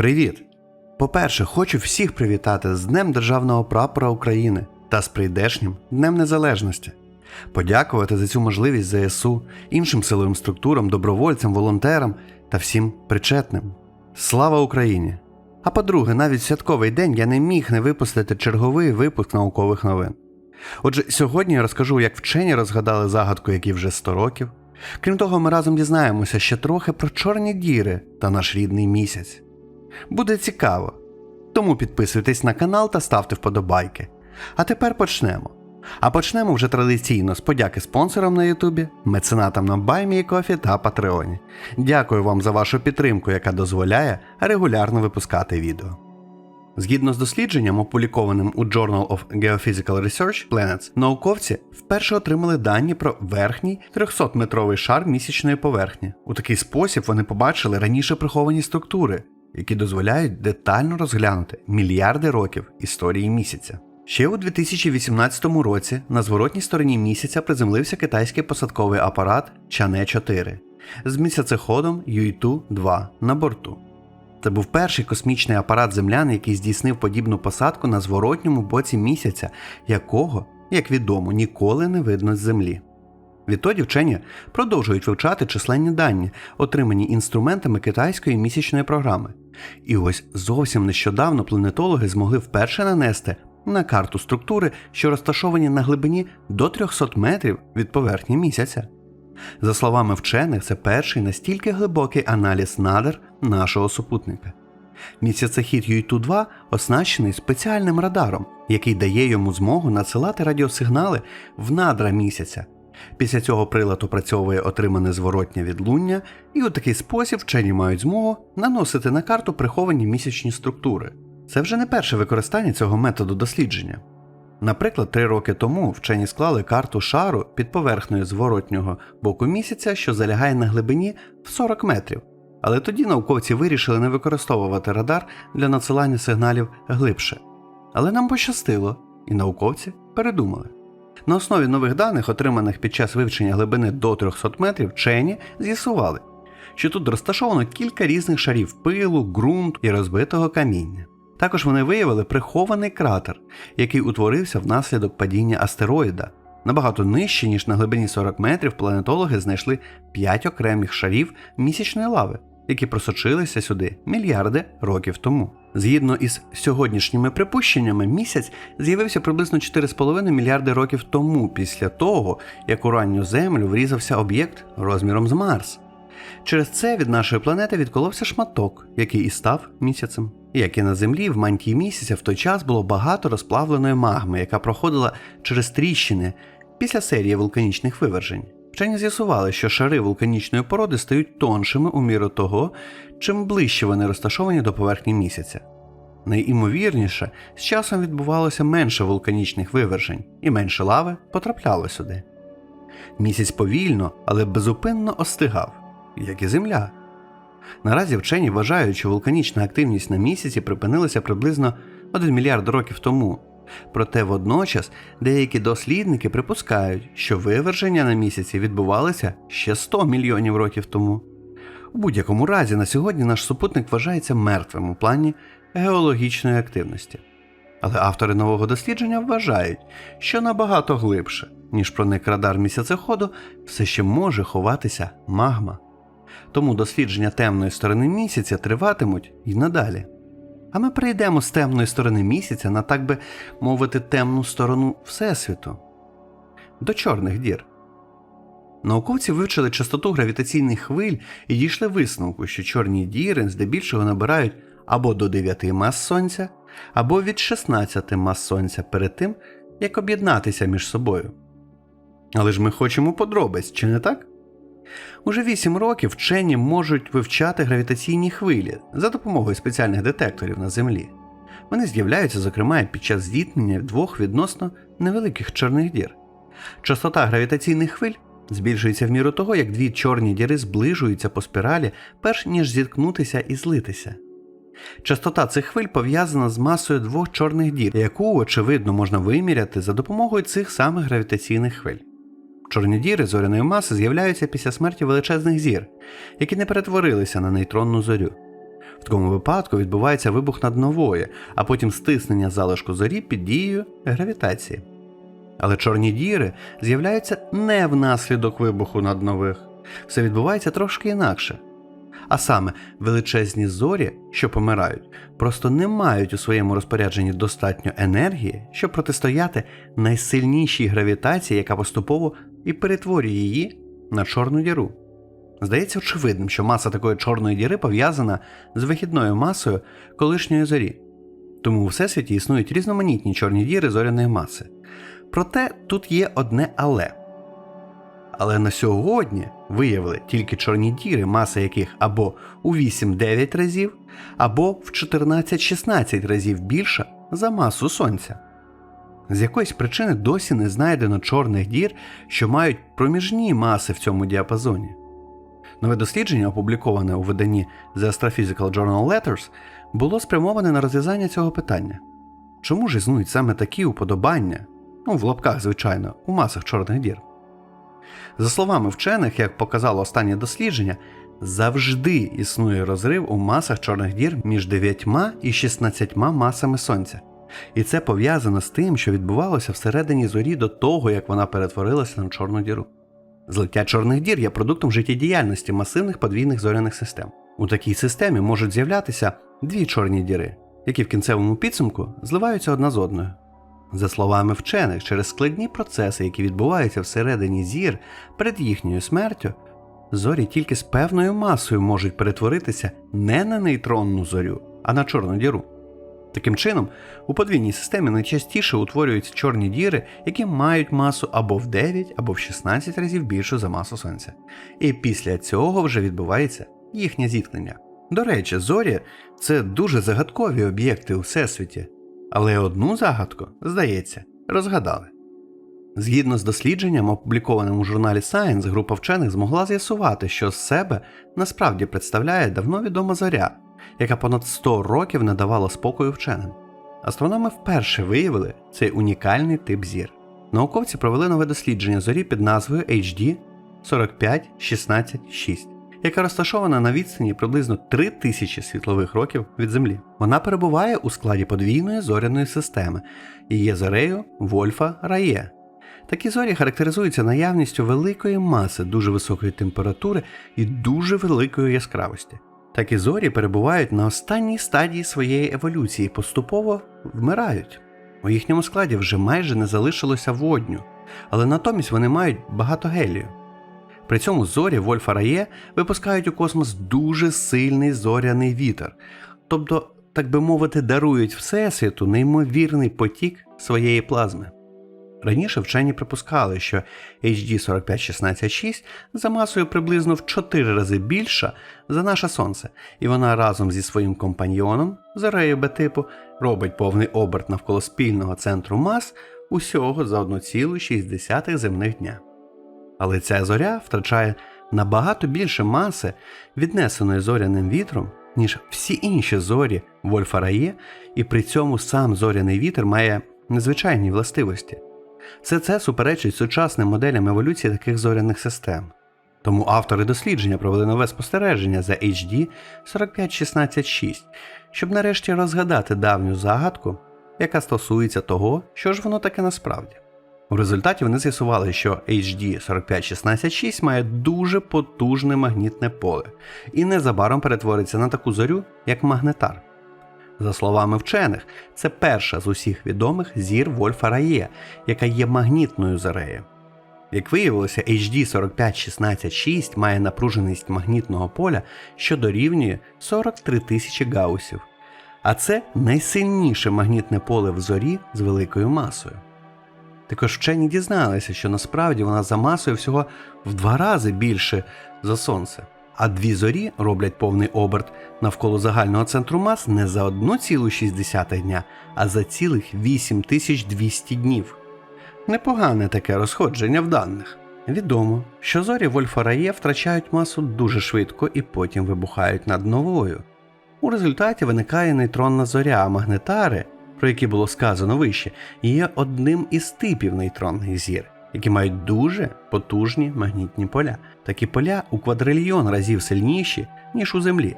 Привіт! По-перше, хочу всіх привітати з Днем Державного прапора України та з прийдешнім Днем Незалежності. Подякувати за цю можливість ЗСУ, іншим силовим структурам, добровольцям, волонтерам та всім причетним. Слава Україні! А по-друге, навіть святковий день я не міг не випустити черговий випуск наукових новин. Отже, сьогодні я розкажу, як вчені розгадали загадку, які вже 100 років. Крім того, ми разом дізнаємося ще трохи про чорні діри та наш рідний місяць. Буде цікаво. Тому підписуйтесь на канал та ставте вподобайки. А тепер почнемо. А почнемо вже традиційно з подяки спонсорам на Ютубі, меценатам на BuyMeCoffee та Патреоні. Дякую вам за вашу підтримку, яка дозволяє регулярно випускати відео. Згідно з дослідженням, опублікованим у Journal of Geophysical Research Planets, науковці вперше отримали дані про верхній 300-метровий шар місячної поверхні. У такий спосіб вони побачили раніше приховані структури, які дозволяють детально розглянути мільярди років історії місяця. Ще у 2018 році на зворотній стороні місяця приземлився китайський посадковий апарат Чане 4 з місяцеходом Юйту-2 на борту. Це був перший космічний апарат землян, який здійснив подібну посадку на зворотньому боці місяця, якого, як відомо, ніколи не видно з Землі. Відтоді вчені продовжують вивчати численні дані, отримані інструментами китайської місячної програми. І ось зовсім нещодавно планетологи змогли вперше нанести на карту структури, що розташовані на глибині до 300 метрів від поверхні місяця. За словами вчених, це перший настільки глибокий аналіз надр нашого супутника. Місяцехід Юйту-2 оснащений спеціальним радаром, який дає йому змогу надсилати радіосигнали в надра місяця. Після цього прилад опрацьовує отримане зворотнє відлуння, і у такий спосіб вчені мають змогу наносити на карту приховані місячні структури. Це вже не перше використання цього методу дослідження. Наприклад, три роки тому вчені склали карту шару під поверхнею зворотнього боку місяця, що залягає на глибині в 40 метрів. Але тоді науковці вирішили не використовувати радар для надсилання сигналів глибше. Але нам пощастило, і науковці передумали. На основі нових даних, отриманих під час вивчення глибини до 300 метрів, вчені з'ясували, що тут розташовано кілька різних шарів пилу, ґрунту і розбитого каміння. Також вони виявили прихований кратер, який утворився внаслідок падіння астероїда. Набагато нижче, ніж на глибині 40 метрів, планетологи знайшли 5 окремих шарів місячної лави, які просочилися сюди мільярди років тому. Згідно із сьогоднішніми припущеннями, місяць з'явився приблизно 4,5 мільярди років тому, після того, як у ранню Землю врізався об'єкт розміром з Марс. Через це від нашої планети відколовся шматок, який і став місяцем. Як і на землі, в мантії місяця в той час було багато розплавленої магми, яка проходила через тріщини після серії вулканічних вивержень. Вчені з'ясували, що шари вулканічної породи стають тоншими у міру того, чим ближче вони розташовані до поверхні місяця. Найімовірніше, з часом відбувалося менше вулканічних вивержень, і менше лави потрапляло сюди. Місяць повільно, але безупинно остигав, як і Земля. Наразі вчені вважають, що вулканічна активність на місяці припинилася приблизно 1 мільярд років тому. Проте водночас деякі дослідники припускають, що виверження на місяці відбувалися ще 100 мільйонів років тому. У будь-якому разі на сьогодні наш супутник вважається мертвим у плані геологічної активності. Але автори нового дослідження вважають, що набагато глибше, ніж проник радар місяцеходу, все ще може ховатися магма. Тому дослідження темної сторони місяця триватимуть і надалі. А ми перейдемо з темної сторони місяця на, так би мовити, темну сторону Всесвіту до чорних дір. Науковці вивчили частоту гравітаційних хвиль і дійшли висновку, що чорні діри здебільшого набирають або до 9 мас Сонця, або від 16 мас Сонця перед тим, як об'єднатися між собою. Але ж ми хочемо подробиць, чи не так? Уже 8 років вчені можуть вивчати гравітаційні хвилі за допомогою спеціальних детекторів на Землі. Вони з'являються, зокрема, під час зіткнення двох відносно невеликих чорних дір. Частота гравітаційних хвиль збільшується в міру того, як дві чорні діри зближуються по спіралі, перш ніж зіткнутися і злитися. Частота цих хвиль пов'язана з масою двох чорних дір, яку, очевидно, можна виміряти за допомогою цих самих гравітаційних хвиль. Чорні діри зоряної маси з'являються після смерті величезних зір, які не перетворилися на нейтронну зорю. В такому випадку відбувається вибух наднової, а потім стиснення залишку зорі під дією гравітації. Але чорні діри з'являються не внаслідок вибуху наднових. Все відбувається трошки інакше. А саме, величезні зорі, що помирають, просто не мають у своєму розпорядженні достатньо енергії, щоб протистояти найсильнішій гравітації, яка поступово і перетворює її на чорну діру. Здається очевидним, що маса такої чорної діри пов'язана з вихідною масою колишньої зорі. Тому у всесвіті існують різноманітні чорні діри зоряної маси. Проте тут є одне але. Але на сьогодні виявили тільки чорні діри, маса яких або у 8-9 разів, або в 14-16 разів більша за масу Сонця. З якоїсь причини досі не знайдено чорних дір, що мають проміжні маси в цьому діапазоні. Нове дослідження, опубліковане у виданні The Astrophysical Journal Letters, було спрямоване на розв'язання цього питання. Чому ж існують саме такі уподобання, ну в лапках, звичайно, у масах чорних дір? За словами вчених, як показало останнє дослідження, завжди існує розрив у масах чорних дір між 9 і 16 масами Сонця. І це пов'язано з тим, що відбувалося всередині зорі до того, як вона перетворилася на чорну діру. Злиття чорних дір є продуктом життєдіяльності масивних подвійних зоряних систем. У такій системі можуть з'являтися дві чорні діри, які в кінцевому підсумку зливаються одна з одною. За словами вчених, через складні процеси, які відбуваються всередині зір перед їхньою смертю, зорі тільки з певною масою можуть перетворитися не на нейтронну зорю, а на чорну діру. Таким чином, у подвійній системі найчастіше утворюються чорні діри, які мають масу або в 9, або в 16 разів більшу за масу Сонця. І після цього вже відбувається їхнє зіткнення. До речі, зорі це дуже загадкові об'єкти у всесвіті, але одну загадку, здається, розгадали. Згідно з дослідженням, опублікованим у журналі Science, група вчених змогла з'ясувати, що з себе насправді представляє давно відома зоря, яка понад 100 років не давала спокою вченим. Астрономи вперше виявили цей унікальний тип зір. Науковці провели нове дослідження зорі під назвою HD 45166, яка розташована на відстані приблизно 3000 світлових років від Землі. Вона перебуває у складі подвійної зоряної системи і є зорею Вольфа Рає. Такі зорі характеризуються наявністю великої маси, дуже високої температури і дуже великої яскравості. Такі зорі перебувають на останній стадії своєї еволюції, поступово вмирають. У їхньому складі вже майже не залишилося водню, але натомість вони мають багато гелію. При цьому зорі Вольфа Рає випускають у космос дуже сильний зоряний вітер, тобто, так би мовити, дарують Всесвіту неймовірний потік своєї плазми. Раніше вчені припускали, що HD 45166 за масою приблизно в 4 рази більша за наше Сонце, і вона разом зі своїм компаньйоном, зорею Б-типу, робить повний оберт навколо спільного центру мас усього за 1,6 земних дня. Але ця зоря втрачає набагато більше маси, віднесеної зоряним вітром, ніж всі інші зорі Вольфа Рає, і при цьому сам зоряний вітер має незвичайні властивості. Все це суперечить сучасним моделям еволюції таких зоряних систем. Тому автори дослідження провели нове спостереження за HD 45166, щоб нарешті розгадати давню загадку, яка стосується того, що ж воно таке насправді. У результаті вони з'ясували, що HD 45166 має дуже потужне магнітне поле і незабаром перетвориться на таку зорю, як магнетар. За словами вчених, це перша з усіх відомих зір Вольфа Рає, яка є магнітною зорею. Як виявилося, HD 45166 має напруженість магнітного поля, що дорівнює 43 тисячі гаусів. А це найсильніше магнітне поле в зорі з великою масою. Також вчені дізналися, що насправді вона за масою всього в два рази більше за Сонце. А дві зорі роблять повний оберт навколо загального центру мас не за 1,6 дня, а за цілих 8200 днів. Непогане таке розходження в даних. Відомо, що зорі Вольфа Рає втрачають масу дуже швидко і потім вибухають над новою. У результаті виникає нейтронна зоря, а магнетари, про які було сказано вище, є одним із типів нейтронних зір які мають дуже потужні магнітні поля. Такі поля у квадрильйон разів сильніші, ніж у Землі.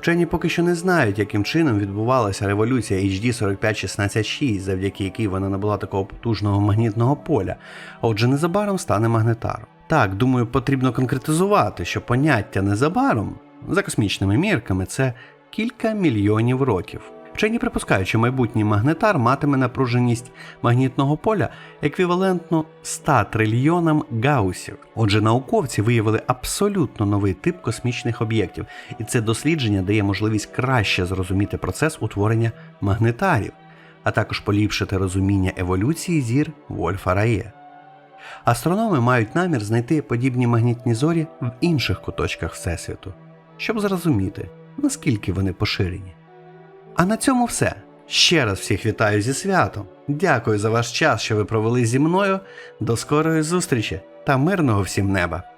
Вчені поки що не знають, яким чином відбувалася революція HD 4516 завдяки якій вона набула такого потужного магнітного поля. Отже, незабаром стане магнетаром. Так, думаю, потрібно конкретизувати, що поняття незабаром за космічними мірками це кілька мільйонів років. Вчені припускають, що майбутній магнетар матиме напруженість магнітного поля еквівалентну 100 трильйонам гаусів. Отже, науковці виявили абсолютно новий тип космічних об'єктів, і це дослідження дає можливість краще зрозуміти процес утворення магнетарів, а також поліпшити розуміння еволюції зір Вольфа Рає. Астрономи мають намір знайти подібні магнітні зорі в інших куточках Всесвіту, щоб зрозуміти, наскільки вони поширені. А на цьому все. Ще раз всіх вітаю зі святом. Дякую за ваш час, що ви провели зі мною. До скорої зустрічі та мирного всім неба!